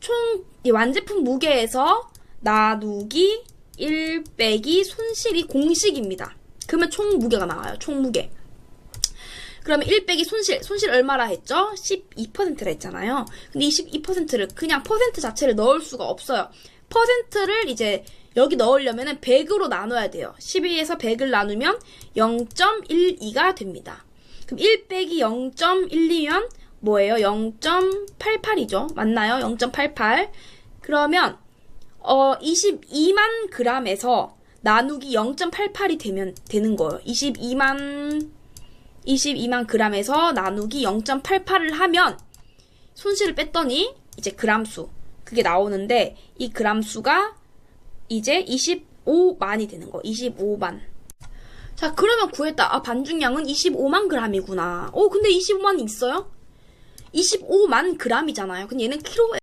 총 이 완제품 무게에서 나누기 1 빼기 손실이 공식입니다. 그러면 총 무게가 나와요. 총 무게. 그러면 1 빼기 손실, 손실 얼마라 했죠? 12%라 했잖아요. 근데 이 12%를 그냥 퍼센트 자체를 넣을 수가 없어요. 퍼센트를 이제 여기 넣으려면은 100으로 나눠야 돼요. 12에서 100을 나누면 0.12가 됩니다. 그럼 1 빼기 0.12면 뭐예요? 0.88이죠. 맞나요? 0.88. 그러면 어 22만 g에서 나누기 0.88이 되면 되는 거예요. 22만 22만 g에서 나누기 0.88을 하면 손실을 뺐더니 이제 그람수 그게 나오는데 이 그람수가 이제 25만이 되는 거. 25만. 자, 그러면 구했다. 아, 반중량은 25만 g이구나. 오, 근데 25만 있어요? 25만 g이잖아요. 근데 얘는 킬로에